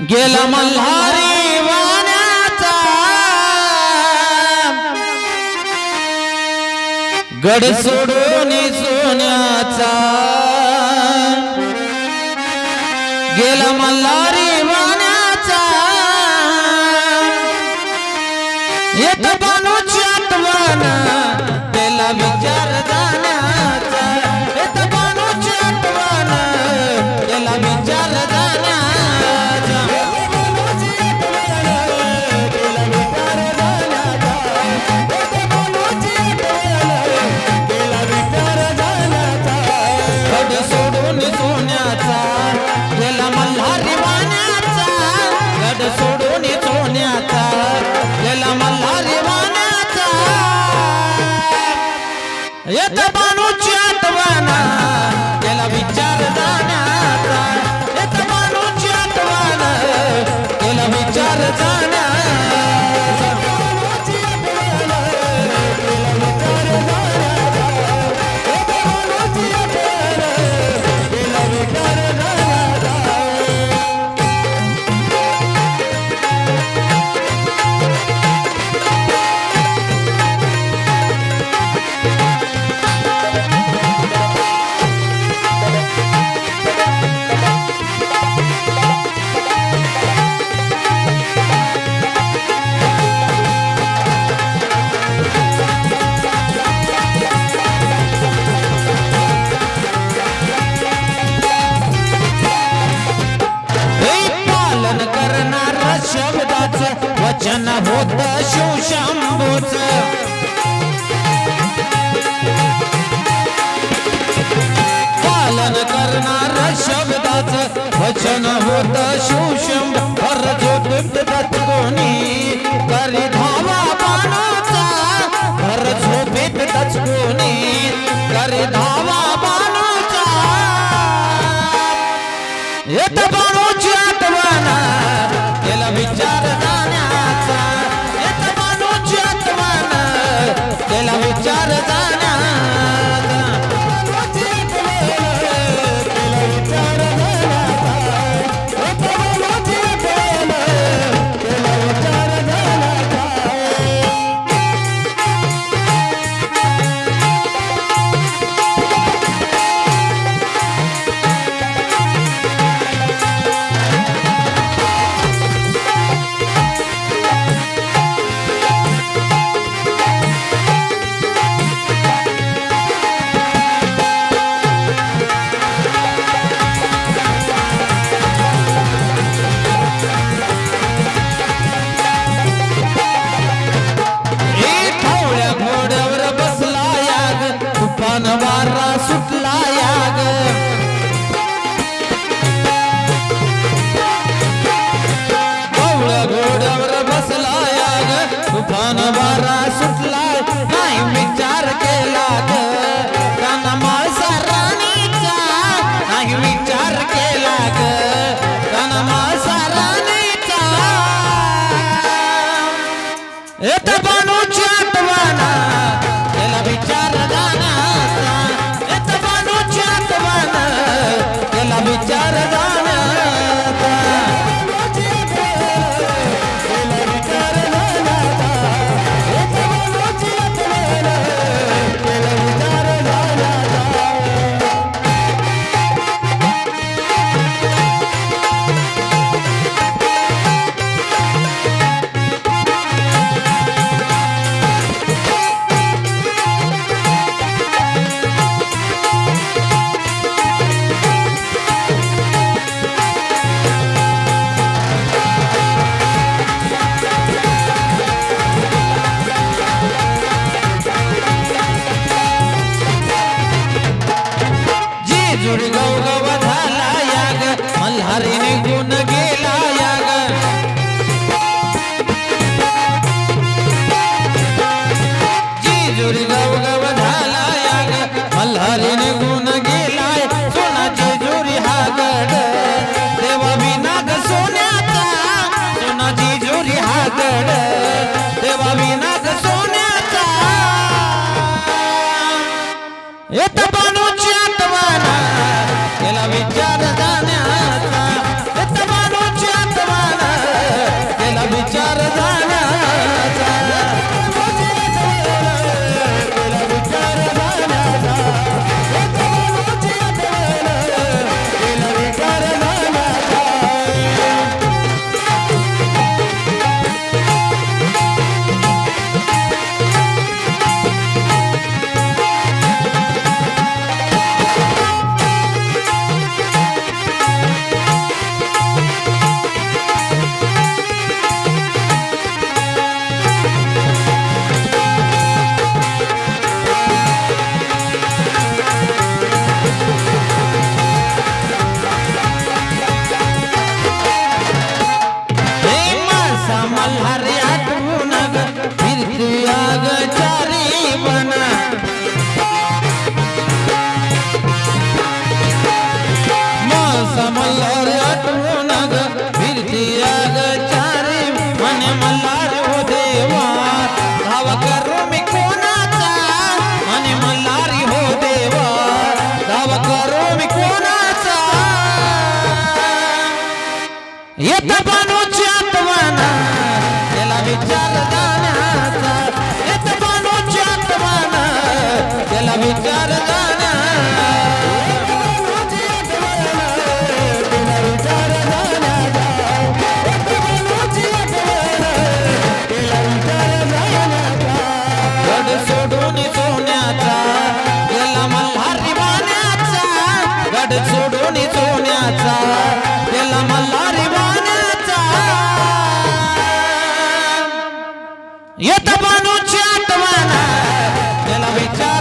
गेला मल्हारी वाण्याचा. गड सोडून सोन्याचा. गेला मल्हारी वचन होत शिवशंभूच पालन करणार शब्दाच वचन होत शिवशंभ हर झोपेत कोणी. करी धावा बाणाचा हर झोपेत कोणी. करी धावा पानाचा येत बाणूची आठवण त्याला विचार तुफान वारा सुटला याग. ठवळ्या घोड्यावर बसला याग. तुफान वारा सुटला नाही विचार केला ग. माळसा राणीचा नाही विचार केला ग. माळसा राणीचा. येत बानूची आत्मन बानूची आठवण त्याला विचार